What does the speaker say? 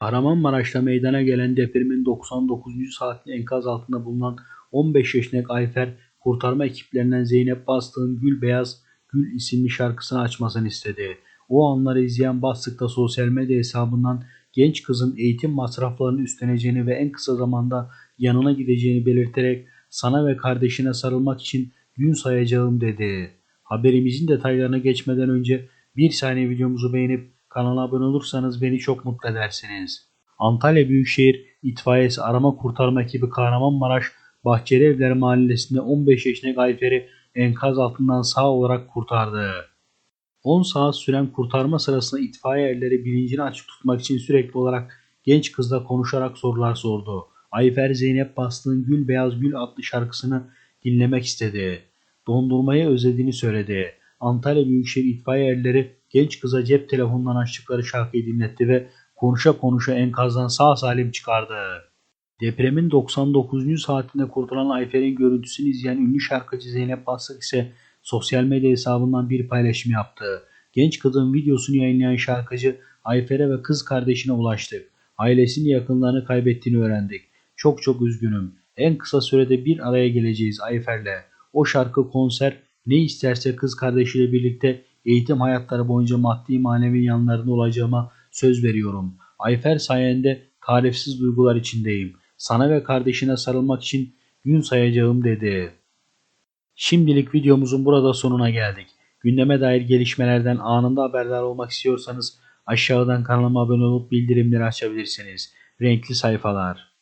Kahramanmaraş'ta meydana gelen depremin 99. saatinde enkaz altında bulunan 15 yaşındaki Ayfer, kurtarma ekiplerinden Zeynep Bastık'ın Gül Beyaz Gül isimli şarkısını açmasını istedi. O anları izleyen Bastık da sosyal medya hesabından genç kızın eğitim masraflarını üstleneceğini ve en kısa zamanda yanına gideceğini belirterek sana ve kardeşine sarılmak için gün sayacağım dedi. Haberimizin detaylarına geçmeden önce bir saniye videomuzu beğenip kanala abone olursanız beni çok mutlu edersiniz. Antalya Büyükşehir İtfaiyesi Arama Kurtarma Ekibi Kahramanmaraş Bahçeli Evler Mahallesi'nde 15 yaşındaki Ayfer'i enkaz altından sağ olarak kurtardı. 10 saat süren kurtarma sırasında itfaiye erleri bilincini açık tutmak için sürekli olarak genç kızla konuşarak sorular sordu. Ayfer Zeynep Bastık'ın Gül Beyaz Gül adlı şarkısını dinlemek istedi. Dondurmayı özlediğini söyledi. Antalya Büyükşehir itfaiye erleri genç kıza cep telefonundan açtıkları şarkıyı dinletti ve konuşa konuşa enkazdan sağ salim çıkardı. Depremin 99. saatinde kurtulan Ayfer'in görüntüsünü izleyen ünlü şarkıcı Zeynep Bastık ise sosyal medya hesabından bir paylaşım yaptı. Genç kızın videosunu yayınlayan şarkıcı Ayfer'e ve kız kardeşine ulaştık. Ailesini yakınlarını kaybettiğini öğrendik. Çok çok üzgünüm. En kısa sürede bir araya geleceğiz Ayfer'le. O şarkı konser ne isterse kız kardeşiyle birlikte eğitim hayatları boyunca maddi manevi yanlarında olacağıma söz veriyorum. Ayfer sayende tarifsiz duygular içindeyim. Sana ve kardeşine sarılmak için gün sayacağım dedi. Şimdilik videomuzun burada sonuna geldik. Gündeme dair gelişmelerden anında haberdar olmak istiyorsanız aşağıdan kanalıma abone olup bildirimleri açabilirsiniz. Renkli sayfalar.